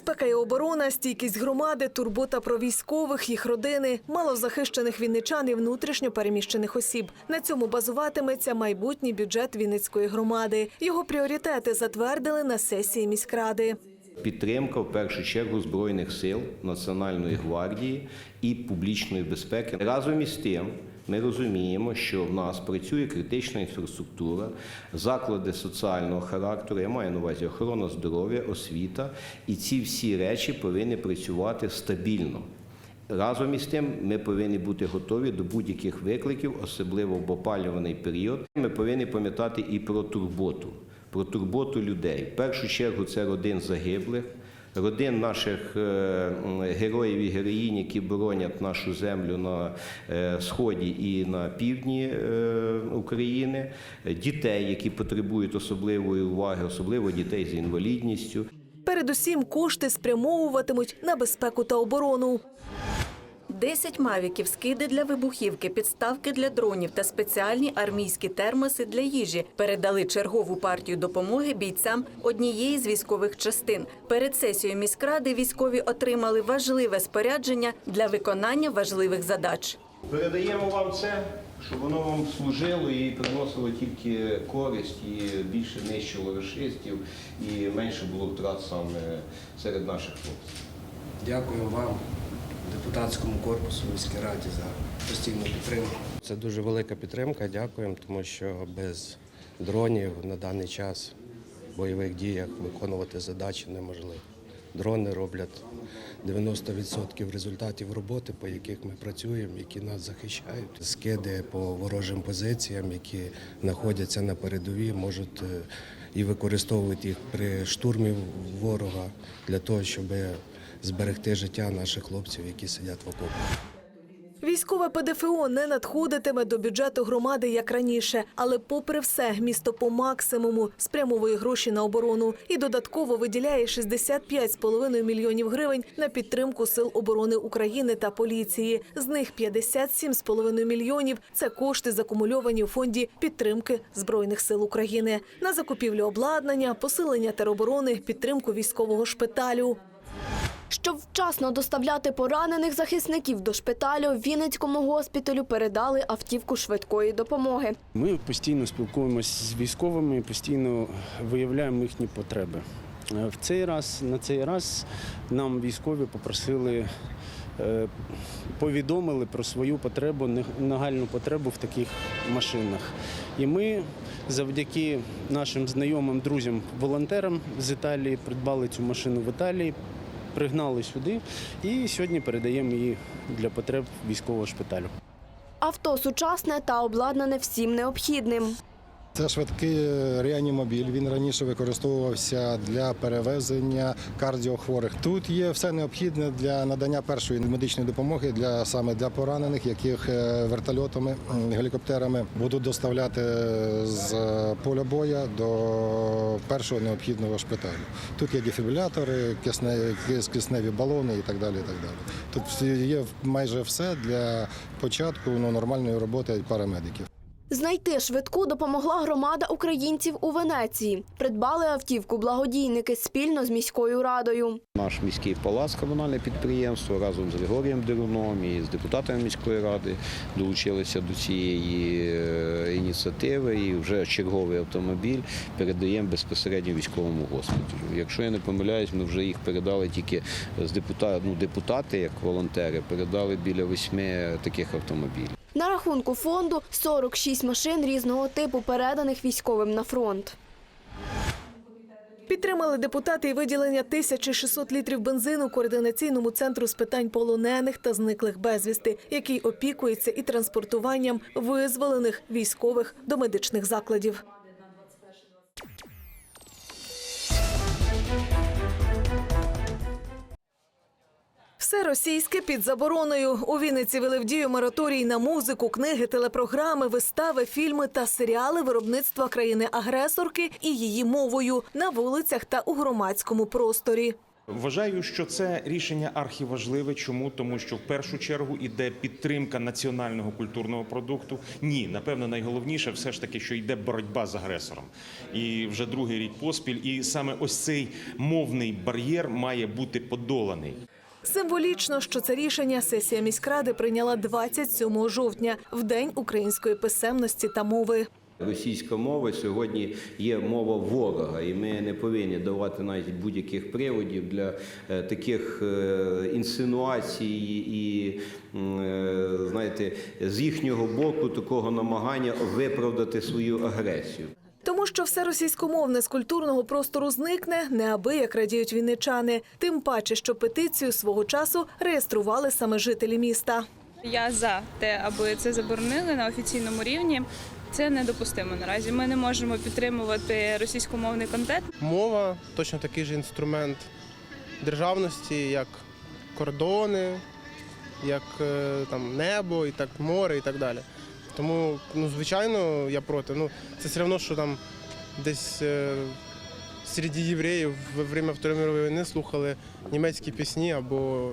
Безпека і оборона, стійкість громади, турбота про військових, їх родини, малозахищених вінничан і внутрішньо переміщених осіб. На цьому базуватиметься майбутній бюджет Вінницької громади. Його пріоритети затвердили на сесії міськради. Підтримка в першу чергу збройних сил Національної гвардії і публічної безпеки. Разом із тим, ми розуміємо, що в нас працює критична інфраструктура, заклади соціального характеру. Я маю на увазі охорона здоров'я, освіта, і ці всі речі повинні працювати стабільно. Разом із тим, ми повинні бути готові до будь-яких викликів, особливо в опалюваний період. Ми повинні пам'ятати і про турботу, про турботу людей. В першу чергу це родин загиблих, родин наших е, героїв і героїнь, які боронять нашу землю на е, сході і на півдні е, України, дітей, які потребують особливої уваги, особливо дітей з інвалідністю. Передусім, кошти спрямовуватимуть на безпеку та оборону. 10 мавіків, скиди для вибухівки, підставки для дронів та спеціальні армійські термоси для їжі передали чергову партію допомоги бійцям однієї з військових частин. Перед сесією міськради військові отримали важливе спорядження для виконання важливих задач. Передаємо вам це, щоб воно вам служило і приносило тільки користь, і більше нищило рашистів, і менше було втрат саме серед наших хлопців. Дякую вам, депутатському корпусу міській раді за постійну підтримку. Це дуже велика підтримка. Дякуємо, тому що без дронів на даний час в бойових діях виконувати задачі неможливо. Дрони роблять 90% результатів роботи, по яких ми працюємо, які нас захищають. Скиди по ворожим позиціям, які знаходяться на передовій, можуть е, і використовувати їх при штурмі ворога для того, щоб зберегти життя наших хлопців, які сидять в окопах. Військове ПДФО не надходитиме до бюджету громади як раніше, але, попри все, місто по максимуму спрямовує гроші на оборону і додатково виділяє 65,5 мільйонів гривень на підтримку сил оборони України та поліції. З них 57,5 мільйонів це кошти, закумульовані у фонді підтримки збройних сил України на закупівлю обладнання, посилення тероборони, підтримку військового шпиталю. Щоб вчасно доставляти поранених захисників до шпиталю, Вінницькому госпіталю передали автівку швидкої допомоги. Ми постійно спілкуємося з військовими, постійно виявляємо їхні потреби. Е, В цей раз, на цей раз нам військові попросили, е, повідомили про свою потребу, нагальну потребу в таких машинах. І ми завдяки нашим знайомим, друзям, волонтерам з Італії придбали цю машину в Італії, пригнали сюди і сьогодні передаємо її для потреб військового шпиталю. Авто сучасне та обладнане всім необхідним. Це швидкий реанімобіль. Він раніше використовувався для перевезення кардіохворих. Тут є все необхідне для надання першої медичної допомоги для саме для поранених, яких е, вертольотами, гелікоптерами будуть доставляти з поля боя до першого необхідного шпиталю. Тут є дефібрилятори, кисне- кисневі балони і так далі. І так далі. Тут є майже все для початку ну, нормальної роботи парамедиків. Знайти швидку допомогла громада українців у Венеції. Придбали автівку благодійники спільно з міською радою. Наш міський палац, комунальне підприємство разом з Григорієм Деруном і з депутатами міської ради долучилися до цієї е, ініціативи. І вже черговий автомобіль передаємо безпосередньо військовому госпіталю. Якщо я не помиляюсь, ми вже їх передали тільки з депутат, ну, депутати, як волонтери, передали біля восьми таких автомобілів. На рахунку фонду 46 машин різного типу переданих військовим на фронт. Підтримали депутати і виділення 1600 літрів бензину координаційному центру з питань полонених та зниклих безвісти, який опікується і транспортуванням визволених військових до медичних закладів. Все російське під забороною. У Вінниці вели в дію мораторій на музику, книги, телепрограми, вистави, фільми та серіали виробництва країни-агресорки і її мовою на вулицях та у громадському просторі. Вважаю, що це рішення архіважливе. Чому? Тому що в першу чергу іде підтримка національного культурного продукту. Ні, напевно, найголовніше все ж таки, що йде боротьба з агресором. І вже другий рік поспіль. І саме ось цей мовний бар'єр має бути подоланий. Символічно, що це рішення сесія міськради прийняла 27 жовтня, в день української писемності та мови. Російська мова сьогодні є мова ворога, і ми не повинні давати навіть будь-яких приводів для е, таких е, інсинуацій і, е, знаєте, з їхнього боку такого намагання виправдати свою агресію. Тому що все російськомовне з культурного простору зникне, неабияк радіють вінничани. Тим паче, що петицію свого часу реєстрували саме жителі міста. Я за те, аби це заборонили на офіційному рівні. Це недопустимо наразі. Ми не можемо підтримувати російськомовний контент. Мова точно такий же інструмент державності, як кордони, як е, там небо, і так море, і так далі. Тому, ну, звичайно, я проти. Ну, це все одно, що там десь е, серед євреїв во время Второї мирової війни слухали німецькі пісні або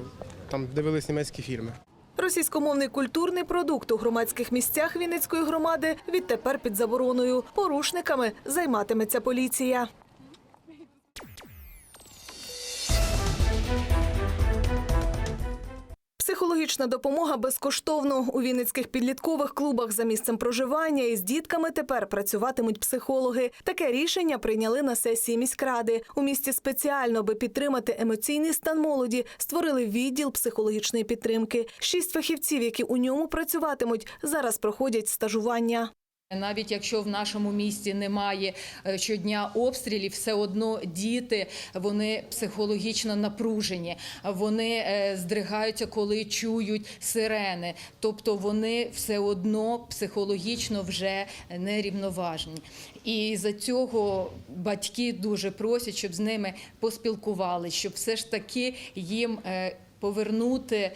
там дивились німецькі фільми. Російськомовний культурний продукт у громадських місцях Вінницької громади відтепер під забороною. Порушниками займатиметься поліція. Психологічна допомога безкоштовно у вінницьких підліткових клубах за місцем проживання із дітками тепер працюватимуть психологи. Таке рішення прийняли на сесії міськради. У місті спеціально, аби підтримати емоційний стан молоді, створили відділ психологічної підтримки. Шість фахівців, які у ньому працюватимуть, зараз проходять стажування. Навіть якщо в нашому місті немає е, щодня обстрілів, все одно діти вони психологічно напружені, вони е, здригаються, коли чують сирени. Тобто вони все одно психологічно вже нерівноважені. І за цього батьки дуже просять, щоб з ними поспілкувалися, щоб все ж таки їм. е, Повернути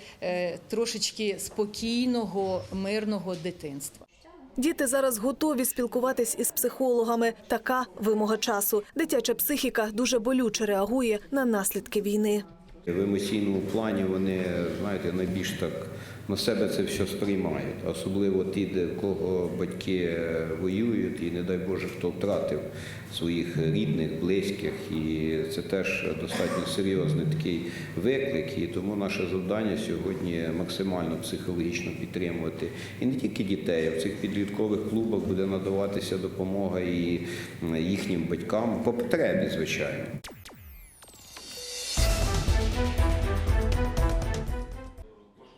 трошечки спокійного, мирного дитинства. Діти зараз готові спілкуватись із психологами. Така вимога часу. Дитяча психіка дуже болюче реагує на наслідки війни. В емоційному плані вони, знаєте, найбільш так на себе це все сприймають, особливо ті, де кого батьки е, воюють, і не дай Боже, хто втратив своїх рідних, близьких. І це теж достатньо серйозний такий виклик. І тому наше завдання сьогодні максимально психологічно підтримувати і не тільки дітей, а в цих підліткових клубах буде надаватися допомога і їхнім батькам по потребі, звичайно.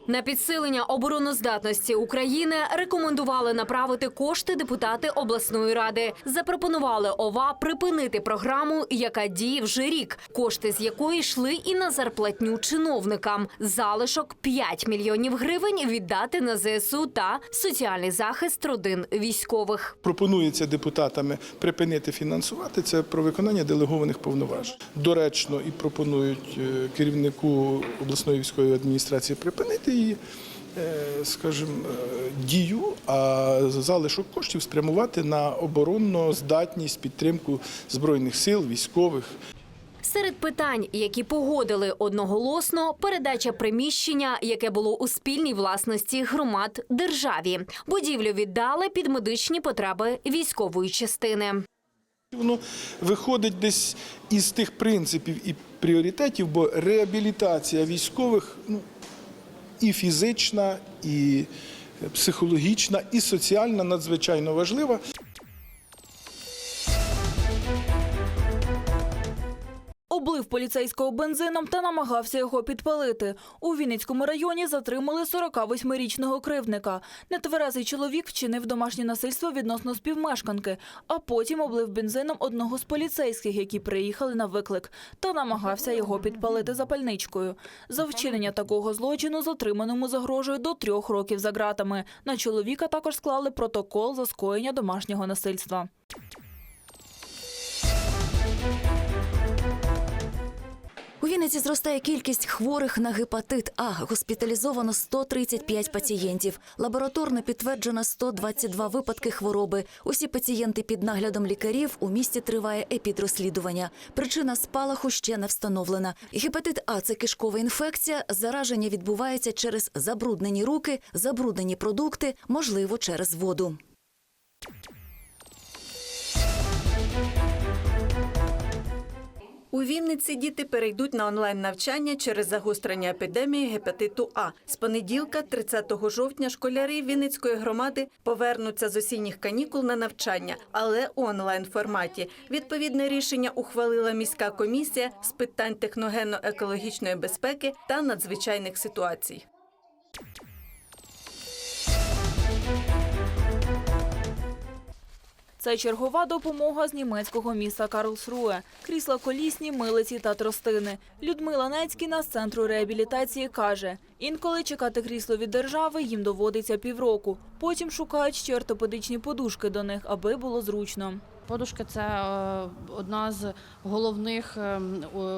На підсилення обороноздатності України рекомендували направити кошти депутати обласної ради. Запропонували ОВА припинити програму, яка діє вже рік, кошти з якої йшли і на зарплатню чиновникам. Залишок 5 мільйонів гривень віддати на ЗСУ та соціальний захист родин військових. пропонується депутатами припинити фінансувати це про виконання делегованих повноважень. Доречно і пропонують е, керівнику обласної військової адміністрації припинити її, е, скажімо, дію, а залишок коштів спрямувати на оборонну здатність, підтримку збройних сил, військових. Серед питань, які погодили одноголосно, передача приміщення, яке було у спільній власності громад державі. Будівлю віддали під медичні потреби військової частини. Воно виходить десь із тих принципів і пріоритетів, бо реабілітація військових ну, і фізична, і психологічна, і соціальна надзвичайно важлива. Облив поліцейського бензином та намагався його підпалити. У Вінницькому районі затримали 48-річного кривдника. Нетверезий чоловік вчинив домашнє насильство відносно співмешканки, а потім облив бензином одного з поліцейських, які приїхали на виклик, та намагався його підпалити запальничкою. За вчинення такого злочину затриманому загрожує до трьох років за ґратами. На чоловіка також склали протокол за скоєння домашнього насильства. У Вінниці зростає кількість хворих на гепатит А. Госпіталізовано 135 пацієнтів. Лабораторно підтверджено 122 випадки хвороби. Усі пацієнти під наглядом лікарів. У місті триває епідрозслідування. Причина спалаху ще не встановлена. Гепатит А це кишкова інфекція. Зараження відбувається через забруднені руки, забруднені продукти, можливо, через воду. У Вінниці діти перейдуть на онлайн навчання через загострення епідемії гепатиту А. З понеділка, 30 жовтня, школяри Вінницької громади повернуться з осінніх канікул на навчання, але у онлайн форматі. Відповідне рішення ухвалила міська комісія з питань техногенно-екологічної безпеки та надзвичайних ситуацій. Це чергова допомога з німецького міста Карлсруе. Крісла колісні, милиці та тростини. Людмила Нецькіна з центру реабілітації каже, інколи чекати крісло від держави їм доводиться півроку. Потім шукають ще ортопедичні подушки до них, аби було зручно. Подушка це е, одна з головних е,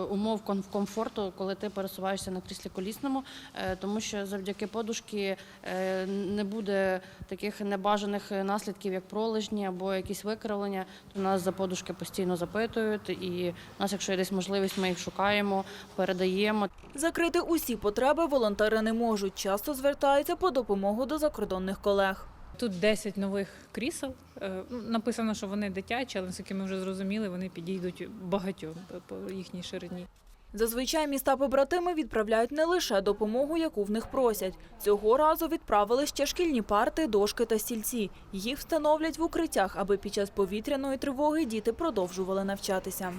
умов комфорту, коли ти пересуваєшся на кріслі колісному, е, тому що завдяки подушки е, не буде таких небажаних наслідків, як пролежні або якісь викривлення. То нас за подушки постійно запитують, і у нас, якщо є десь можливість, ми їх шукаємо, передаємо. Закрити усі потреби волонтери не можуть. Часто звертаються по допомогу до закордонних колег. Тут 10 нових крісел. Е, ну, Написано, що вони дитячі, але наскільки ми вже зрозуміли, вони підійдуть багатьом по їхній ширині. Зазвичай міста побратими відправляють не лише допомогу, яку в них просять. Цього разу відправили ще шкільні парти, дошки та стільці. Їх встановлять в укриттях, аби під час повітряної тривоги діти продовжували навчатися.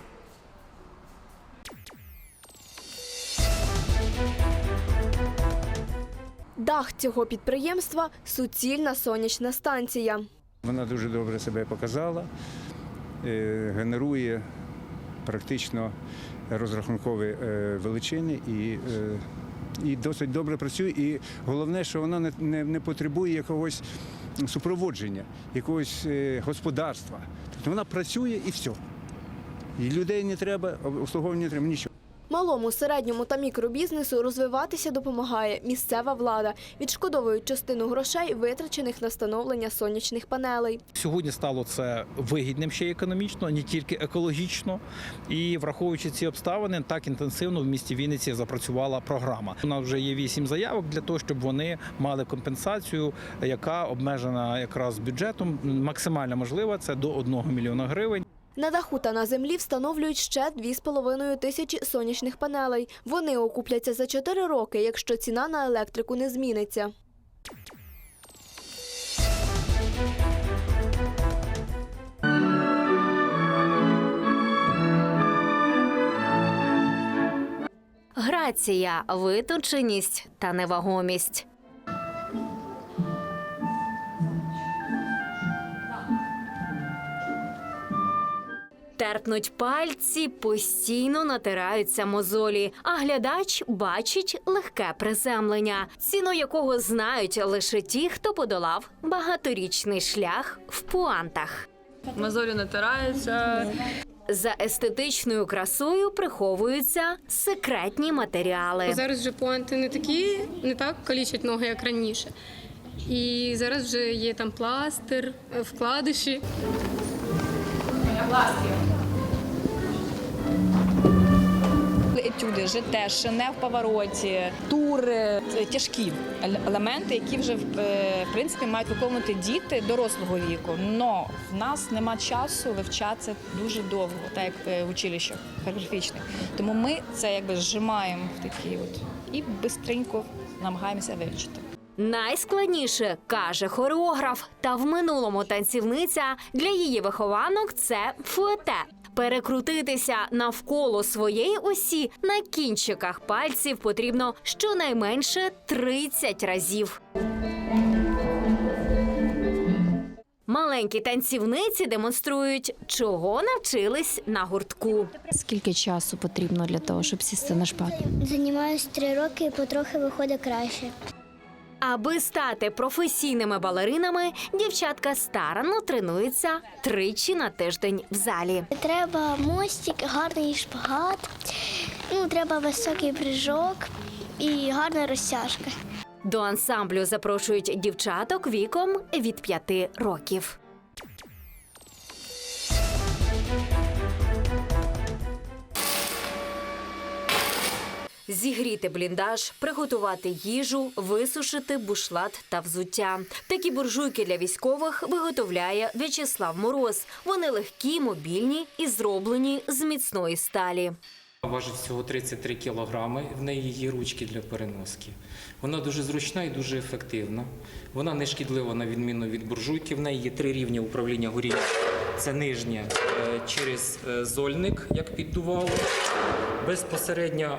Дах цього підприємства суцільна сонячна станція. Вона дуже добре себе показала, е, генерує практично розрахункові е, величини і, е, і досить добре працює. І головне, що вона не, не, не потребує якогось супроводження, якогось господарства. Тобто вона працює і все. І людей не треба, обслуговування не треба, нічого. Малому, середньому та мікробізнесу розвиватися допомагає місцева влада, відшкодовують частину грошей, витрачених на встановлення сонячних панелей. Сьогодні стало це вигідним ще економічно, не тільки екологічно. І враховуючи ці обставини, так інтенсивно в місті Вінниці запрацювала програма. У нас вже є вісім заявок для того, щоб вони мали компенсацію, яка обмежена якраз бюджетом. Максимально можлива це до 1 мільйона гривень. На даху та на землі встановлюють ще 2,5 тисячі сонячних панелей. Вони окупляться за 4 роки, якщо ціна на електрику не зміниться. Грація, витонченість та невагомість. Терпнуть пальці, постійно натираються мозолі, а глядач бачить легке приземлення, ціну якого знають лише ті, хто подолав багаторічний шлях в пуантах. Мозолі натираються. За естетичною красою приховуються секретні матеріали. Зараз вже пуанти не такі, не так калічать ноги, як раніше. І зараз вже є там пластир, е, вкладиші. Етюди, жете, шине в повороті, тури тяжкі елементи, які вже е, в принципі мають виконувати діти дорослого віку. Но в нас нема часу вивчати дуже довго, так як е, в училищах хореографічних. Тому ми це якби зжимаємо в такі от і бистренько намагаємося вивчити. Найскладніше каже хореограф, та в минулому танцівниця для її вихованок це фуете. Перекрутитися навколо своєї осі на кінчиках пальців потрібно щонайменше 30 разів. Маленькі танцівниці демонструють, чого навчились на гуртку. Скільки часу потрібно для того, щоб сісти на шпати? Займаюся три роки і потрохи виходить краще. Аби стати професійними балеринами, дівчатка старанно тренуються тричі на тиждень в залі. Треба мостик, гарний шпагат, ну, треба високий брижок і гарна розтяжка. До ансамблю запрошують дівчаток віком від 5 років. Зігріти бліндаж, приготувати їжу, висушити бушлат та взуття. Такі буржуйки для військових виготовляє В'ячеслав Мороз. Вони легкі, мобільні і зроблені з міцної сталі. Важить всього 33 кілограми, в неї є ручки для переноски. Вона дуже зручна і дуже ефективна. Вона не шкідлива на відміну від буржуйки. В неї є три рівні управління горіння. Це нижнє е, через е, зольник, як піддувало. Безпосередня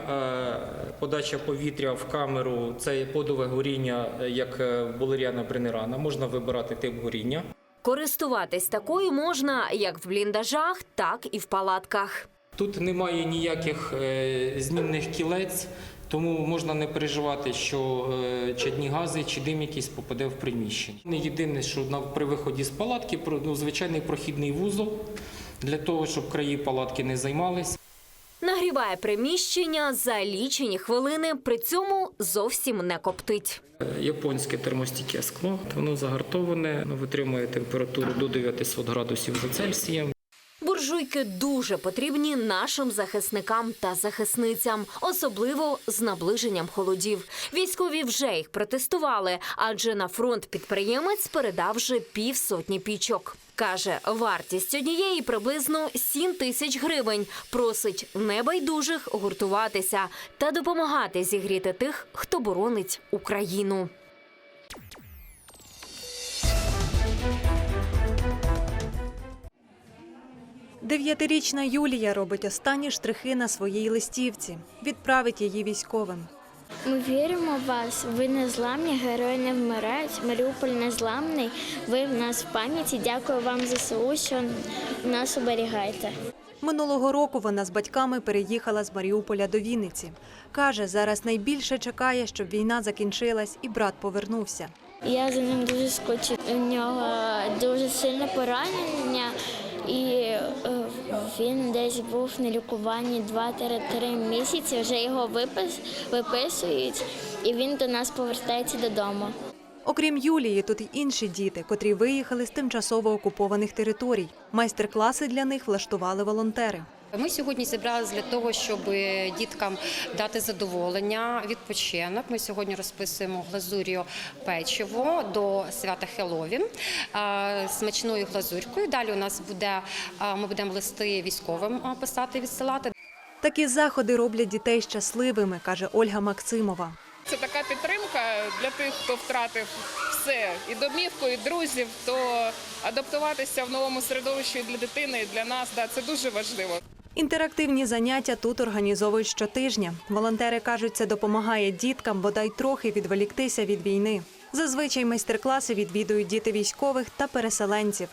е, подача повітря в камеру це подове горіння, як Болеріана Бренерана. Можна вибирати тип горіння. Користуватись такою можна як в бліндажах, так і в палатках. Тут немає ніяких змінних кілець, тому можна не переживати, що е, чадні гази чи дим якийсь попаде в приміщення. Не Єдине, що на при виході з палатки ну, звичайний прохідний вузол для того, щоб краї палатки не займались. Нагріває приміщення за лічені хвилини, при цьому зовсім не коптить. Японське термостійке скло, воно загартоване, воно витримує температуру до 900 градусів за Цельсієм. Буржуйки дуже потрібні нашим захисникам та захисницям, особливо з наближенням холодів. Військові вже їх протестували, адже на фронт підприємець передав вже півсотні пічок. Каже, вартість однієї приблизно 7 тисяч гривень. Просить небайдужих гуртуватися та допомагати зігріти тих, хто боронить Україну. Дев'ятирічна Юлія робить останні штрихи на своїй листівці. Відправить її військовим. Ми віримо в вас. Ви незламні, герої не вмирають. Маріуполь незламний. Ви в нас в пам'яті. Дякую вам ЗСУ, що нас оберігаєте. Минулого року вона з батьками переїхала з Маріуполя до Вінниці. Каже, зараз найбільше чекає, щоб війна закінчилась і брат повернувся. Я за ним дуже скучу. У нього дуже сильне поранення, і е, він десь був на лікуванні 2-3 місяці. Вже його випис, виписують, і він до нас повертається додому. Окрім Юлії, тут й інші діти, котрі виїхали з тимчасово окупованих територій. Майстер-класи для них влаштували волонтери. Ми сьогодні зібралися для того, щоб діткам дати задоволення, відпочинок. Ми сьогодні розписуємо глазур'ю печиво до свята Хеловін смачною глазурькою. Далі у нас буде ми будемо листи військовим писати, відсилати. Такі заходи роблять дітей щасливими, каже Ольга Максимова. Це така підтримка для тих, хто втратив все і домівку, і друзів. То адаптуватися в новому середовищі для дитини і для нас да це дуже важливо. Інтерактивні заняття тут організовують щотижня. Волонтери кажуть, це допомагає діткам бодай трохи відволіктися від війни. Зазвичай майстер-класи відвідують діти військових та переселенців.